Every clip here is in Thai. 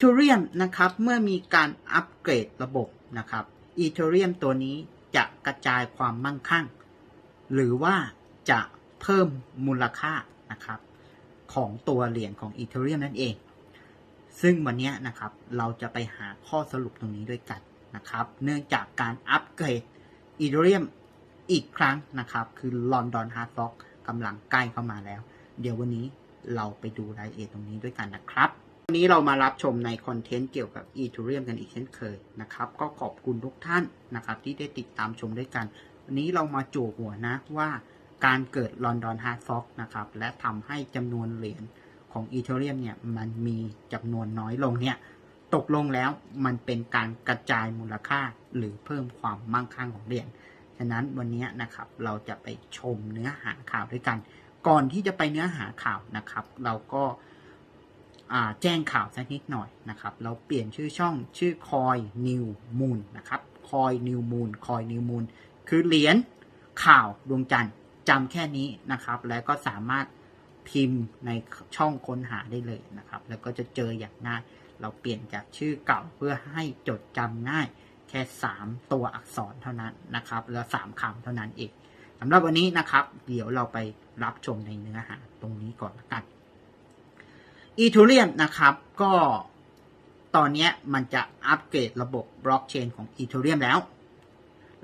Ethereum นะครับเมื่อมีการอัปเกรดระบบนะครับ Ethereum ตัวนี้จะกระจายความมั่งคั่ง หรือว่าจะเพิ่มมูลค่านะครับของตัวเหรียญของ Ethereum นั่นเอง ซึ่งวันนี้นะครับเราจะไปหาข้อสรุปตรงนี้ด้วยกันนะครับ เนื่องจากการอัปเกรด Ethereum อีกครั้งนะครับ คือ London Hard Fork กำลังใกล้เข้ามาแล้ว เดี๋ยววันนี้เราไปดูรายละเอียดตรงนี้ด้วยกันนะครับ วันนี้เรามารับชมในคอนเทนต์เกี่ยวกับ Ethereum กันอีกเช่นเคยนะครับ ก็ขอบคุณทุกท่านนะครับที่ได้ติดตามชมด้วยกัน วันนี้เรามาจู่หัวนะว่าการเกิด London Hard Fork นะครับ และทำให้จำนวนเหรียญของ Ethereum เนี่ยมันมีจำนวนน้อยลงเนี่ย ตกลงแล้วมันเป็นการกระจายมูลค่าหรือเพิ่มความมั่งคั่งของเหรียญ ฉะนั้นวันนี้นะครับเราจะไปชมเนื้อหาข่าวด้วยกัน ก่อนที่จะไปเนื้อหาข่าวนะครับ เราก็ แจ้งข่าวสักนิดหน่อยนะครับ เราเปลี่ยนชื่อช่องชื่อคอยนิวมูนนะครับคอยนิวมูนคอยนิวมูนคือเหรียญข่าวดวงจันทร์จำแค่นี้นะครับ แล้วก็สามารถพิมพ์ในช่องค้นหาได้เลยนะครับ แล้วก็จะเจออย่างง่าย เราเปลี่ยนจากชื่อเก่าเพื่อให้จดจำง่าย แค่ 3 ตัวอักษรเท่านั้นนะครับ แล้ว 3คำเท่านั้นเองสำหรับวันนี้นะครับ เดี๋ยวเราไปรับชมในเนื้อหาตรงนี้ก่อนละกัน e t h e r e u m นะครับ ก็ตอนนี้มันจะอัปเกรดระบบบล็อกเชนของ e t h e r e u m แล้ว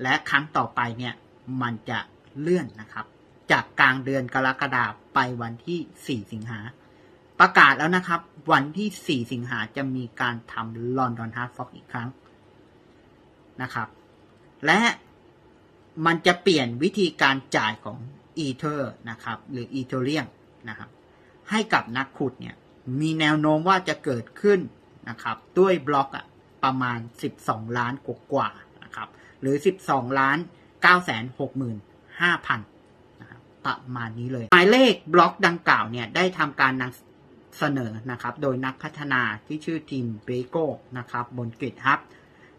และครั้งต่อไปเนี่ยมันจะเลื่อนนะครับ จากกลางเดือนกรกฎาคมไปวันที่ 4 สิงหา ประกาศแล้วนะครับ วันที่ 4 สิงหาจะมีการทำ London Hard Fork อีกครั้งนะครับ และมันจะเปลี่ยนวิธีการจ่ายของ Ether นะครับ หรือ Ethereum นะครับ ให้กับนักขุดเนี่ย มีแนวโน้มว่าจะเกิดขึ้นนะครับด้วยบล็อกอะประมาณ 12 ล้านกว่านะครับหรือ 12 ล้าน 9 6 5 0 0 0นะครับประมาณนี้เลย หมายเลขบล็อกดังกล่าวเนี่ยได้ทำการนำเสนอนะครับโดยนักพัฒนาที่ชื่อทีมเบโก้นะครับบน GitHub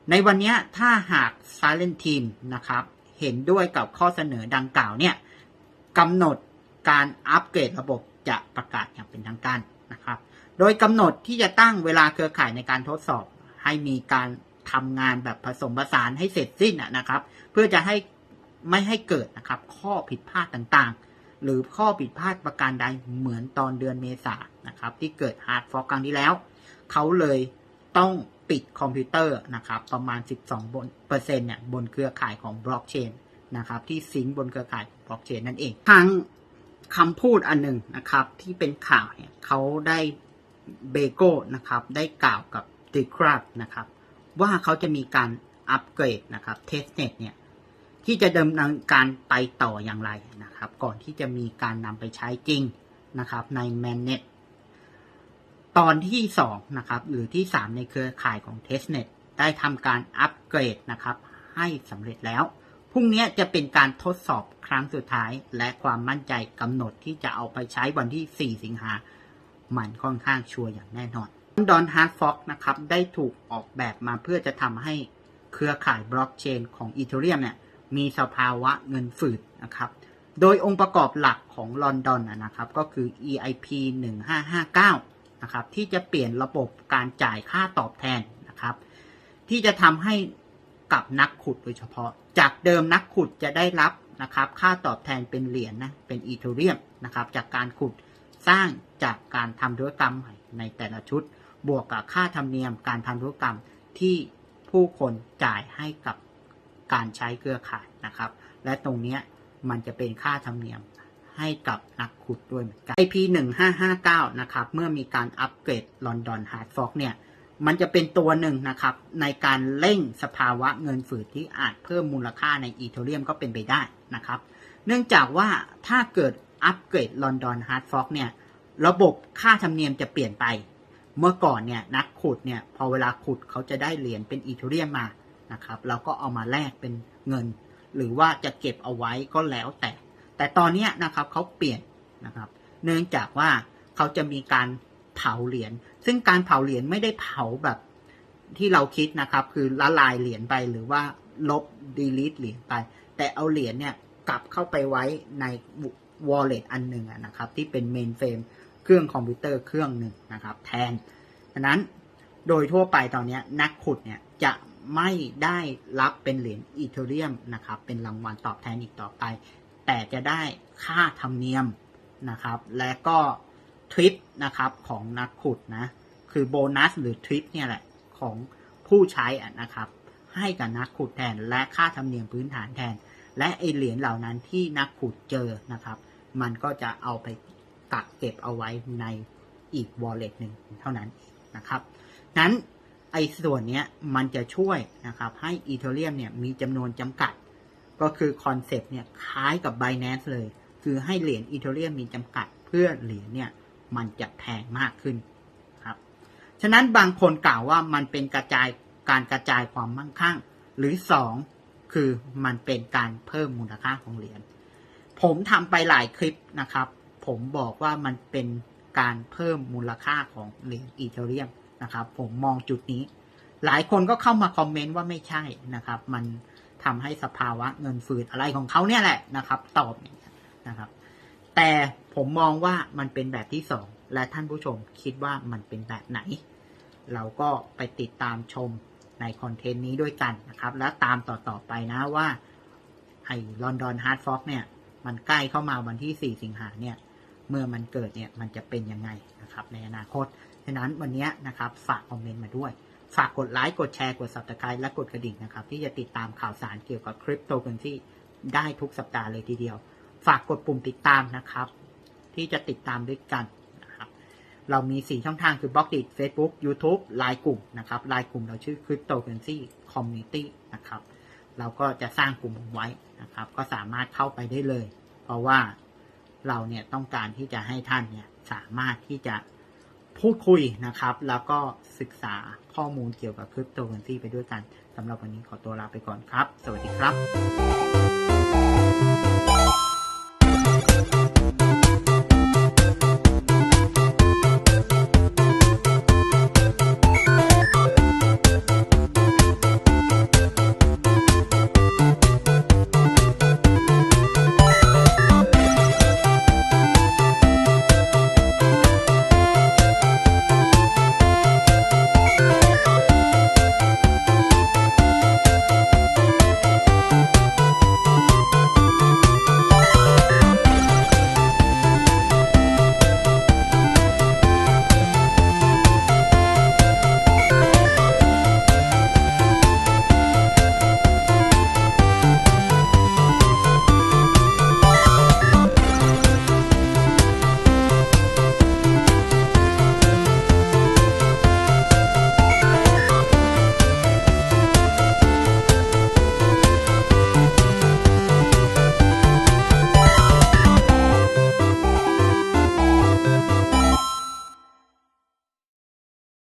ในวันนี้ถ้าหาก Silent Team นะครับเห็นด้วยกับข้อเสนอดังกล่าวเนี่ยกำหนดการอัปเกรดระบบจะประกาศอย่างเป็นทางการ นะครับ โดยกำหนดที่จะตั้งเวลาเครือข่ายในการทดสอบ ให้มีการทำงานแบบผสมผสานให้เสร็จสิ้นนะครับ เพื่อจะให้ไม่ให้เกิดนะครับ ข้อผิดพลาดต่างๆ หรือข้อผิดพลาดประการใดเหมือนตอนเดือนเมษานะครับ ที่เกิดฮาร์ดฟอกครั้งที่แล้ว เขาเลยต้องปิดคอมพิวเตอร์นะครับ ประมาณ 12บนเปอร์เซ็นต์เนี่ยบนเครือข่ายของบล็อกเชนนะครับ ที่ซิงก์บนเครือข่ายบล็อกเชนนั่นเองทาง คำพูดอันหนึ่งนะครับ ที่เป็นข่าวเนี่ยเขาได้เบโก้นะครับ ได้กล่าวกับติคราบนะครับ ว่าเขาจะมีการอัปเกรดนะครับเทสเน็ตเนี่ยที่จะดำเนินการไปต่ออย่างไรนะครับ ก่อนที่จะมีการนำไปใช้จริงนะครับ ใน Mainnet ตอนที่ 2 นะครับ หรือที่ 3 ในเครือข่ายของ Testnet ได้ทำการอัปเกรดนะครับ ให้สำเร็จแล้ว พรุ่งนี้จะเป็นการทดสอบครั้งสุดท้าย และความมั่นใจกำหนดที่จะเอาไปใช้วันที่ 4 สิงหามันค่อนข้างชัวร์อย่างแน่นอน London Hard Fork นะครับได้ถูกออกแบบมาเพื่อจะทำให้เครือข่ายบล็อกเชนของ Ethereum เนี่ยมีสภาวะเงินฝืดนะครับ โดยองค์ประกอบหลักของลอนดอนนะครับก็คือ EIP 1559นะครับที่จะเปลี่ยนระบบการจ่ายค่าตอบแทนนะครับ ที่จะทำให้กับนักขุดโดยเฉพาะ จากเดิมนักขุดจะได้รับนะครับค่าตอบแทนเป็นเหรียญนะเป็นอีเทเรียมนะครับจากการขุดสร้างจากการทำธุรกรรมใหม่ในแต่ละชุด บวกกับค่าธรรมเนียมการทำธุรกรรมที่ผู้คนจ่ายให้กับการใช้เครือข่ายนะครับ และตรงนี้มันจะเป็นค่าธรรมเนียมให้กับนักขุดด้วยเหมือนกัน IP 1559นะครับเมื่อมีการอัปเกรด London Hard Fork เนี่ย มันจะเป็นตัวหนึ่งนะครับ ในการเร่งสภาวะเงินฝืดที่อาจเพิ่มมูลค่าในอีเทเรียมก็เป็นไปได้นะครับ เนื่องจากว่าถ้าเกิดอัปเกรด London Hard Fork เนี่ยระบบค่าธรรมเนียมจะเปลี่ยนไป เมื่อก่อนเนี่ยนักขุดเนี่ยพอเวลาขุดเขาจะได้เหรียญเป็นอีเทเรียมมานะครับแล้วก็เอามาแลกเป็นเงิน หรือว่าจะเก็บเอาไว้ก็แล้วแต่ แต่ตอนนี้นะครับเขาเปลี่ยนนะครับ เนื่องจากว่าเขาจะมีการ เผาเหรียญซึ่งการเผาเหรียญไม่ได้เผาแบบที่เราคิดนะครับ คือละลายเหรียญไปหรือว่าลบ delete เหรียญไป แต่เอาเหรียญเนี่ยกลับเข้าไปไว้ใน wallet อันหนึ่งนะครับ ที่เป็น mainframe เครื่องคอมพิวเตอร์เครื่องหนึ่งนะครับ แทนฉะนั้นโดยทั่วไปตอนนี้นักขุดเนี่ยจะไม่ได้รับเป็นเหรียญอีเทเรียมนะครับ เป็นรางวัลตอบแทนอีกต่อไป แต่จะได้ค่าธรรมเนียมนะครับ และก็ ทริปนะครับของนักขุดนะ คือโบนัสหรือทริปเนี่ยแหละของผู้ใช้นะครับ ให้กับนักขุดแทนและค่าธรรมเนียมพื้นฐานแทน และไอเหรียญเหล่านั้นที่นักขุดเจอนะครับ มันก็จะเอาไปกักเก็บเอาไว้ในอีก wallet หนึ่งเท่านั้นนะครับ นั้นไอส่วนนี้มันจะช่วยนะครับให้อีเทเรียมเนี่ยมีจำนวนจำกัด ก็คือคอนเซปต์เนี่ยคล้ายกับ Binance เลย คือให้เหรียญอีเทเรียมมีจำกัดเพื่อเหรียญเนี่ย มันจะแพงมากขึ้นครับฉะนั้นบางคนกล่าวว่ามันเป็นกระจายการกระจายความมั่งคั่ง หรือสองคือมันเป็นการเพิ่มมูลค่าของเหรียญผมทำไปหลายคลิปนะครับ ผมบอกว่ามันเป็นการเพิ่มมูลค่าของเหรียญอีเทเรียมนะครับ ผมมองจุดนี้ หลายคนก็เข้ามาคอมเมนต์ว่าไม่ใช่นะครับ มันทำให้สภาวะเงินฝืดอะไรของเขาเนี่ยแหละนะครับ ตอบนะครับ แต่ผมมองว่ามันเป็นแบบที่สองและท่านผู้ชมคิดว่ามันเป็นแบบไหน เราก็ไปติดตามชมในคอนเทนต์นี้ด้วยกันนะครับ แล้วตามต่อๆไปนะว่าไอ้ลอนดอนฮาร์ดฟ็อกเนี่ย มันใกล้เข้ามาวันที่ 4 สิงหาเนี่ย เมื่อมันเกิดเนี่ย มันจะเป็นยังไงนะครับ ในอนาคตฉะนั้นวันนี้นะครับ ฝากคอมเมนต์มาด้วย ฝากกดไลค์ กดแชร์ กด subscribe และกดกระดิ่งนะครับ ที่จะติดตามข่าวสารเกี่ยวกับคริปโตเคอเรนซีได้ทุกสัปดาห์เลยทีเดียว ฝากกดปุ่มติดตามนะครับ ที่จะติดตามด้วยกันนะครับ เรามี 4 ช่องทางคือบล็อกดิ Facebook YouTube ไลน์กลุ่มนะครับไลน์กลุ่มเราชื่อ Cryptocurrency Community นะครับ เราก็จะสร้างกลุ่มไว้นะครับ ก็สามารถเข้าไปได้เลย เพราะว่าเราเนี่ยต้องการที่จะให้ท่านเนี่ยสามารถที่จะพูดคุยนะครับ แล้วก็ศึกษาข้อมูลเกี่ยวกับคริปโตเคอเรนซีไปด้วยกันสำหรับวันนี้ขอตัวลาไปก่อนครับ สวัสดีครับ